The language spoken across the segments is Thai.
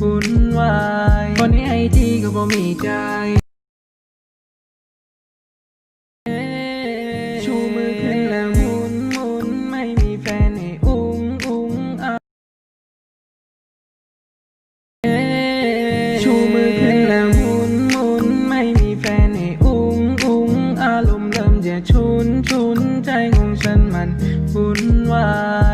วุ่นวายคนในไอทีก็บ่มีใจ ชูมือขึ้นแล้วหมุนหมุนไม่มีแฟนให้อุ้งอุ้งอะชูมือขึ้นแล้วหมุนหมุนไม่มีแฟนให้อุ้งอุ้งอารมณ์เริ่มจะชุนชุนใจของฉันมันวุ่นวาย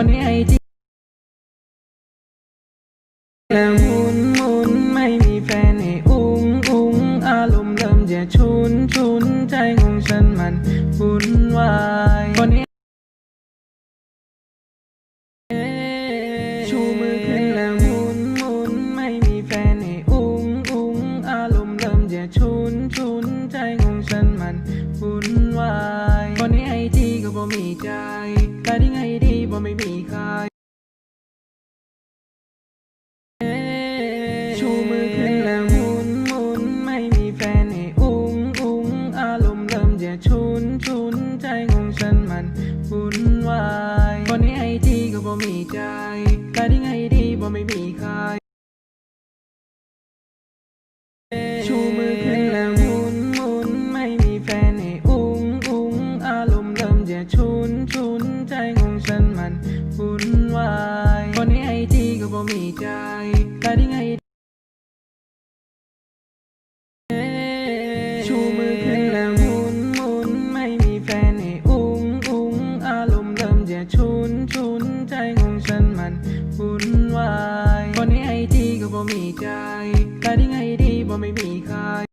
คนนี้ไอจ นมันวุ่นวายคนนี้ไอจีก็บ่มีใจแต่ที่ไงชูมือขึ้นแล้วหมุนหมุนไม่มีแฟนให้อุ้งอุ้งอารมณ์เริ่มจะชุนชุนใจของฉันมันวุ่นวายคนนี้ไอจีก็บ่มีใจแต่ที่ไงดีบ่ไม่มีใคร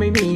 ไม่มี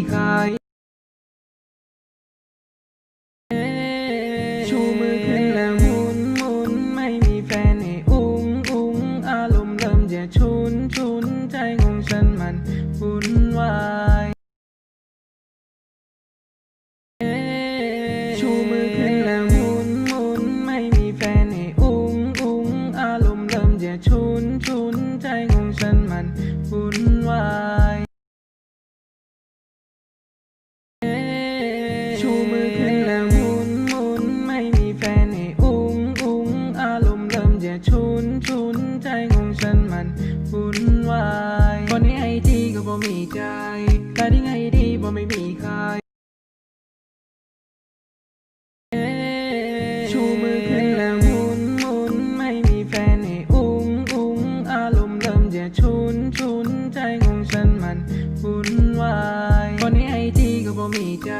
ใจของฉันมันวุ่นวายคนนี้ไอจีก็บ่มีใจแต่ที่ไงดีบ่ไม่มีใครชูมือขึ้นแล้วหมุนหมุนไม่มีแฟนให้อุ้งอุ้งอารมณ์เริ่มจะชุนชุนใจของฉันมันวุ่นวายคนนี้ไอจีก็บ่มีใจ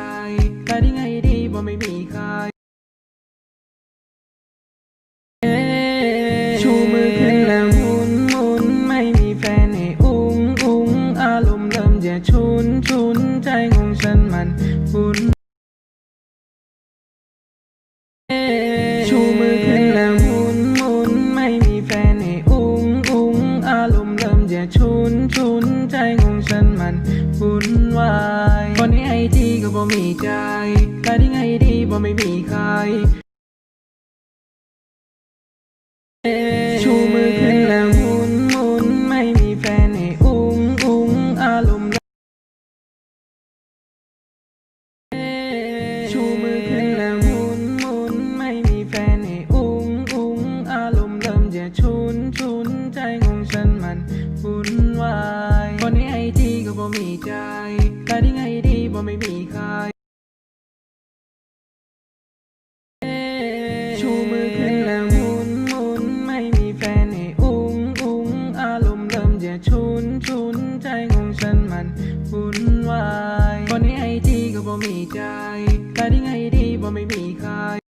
มือขึ้นแล้วหมุนหมุนไม่มีแฟนให้อุ้งอุ้งอารมณ์เริ่มจะชุนชุนใจงงฉันมันวุ่นวายคนนี้ไอจีก็บ่มีใจแต่ที่ไงดีบ่ไม่มีใครชูมือ ก็บ่มีใจแต่ที่ไงดีบ่ไม่มีใคร ชูมือขึ้นแล้วหมุนหมุนไม่มีแฟนให้อุ้งอุ้งอารมณ์เริ่มจะชุนชุนใจของฉันมันวุ่นวายคนนี้ไอจีก็บ่มีใจแต่ที่ไงดีบ่ไม่มีใคร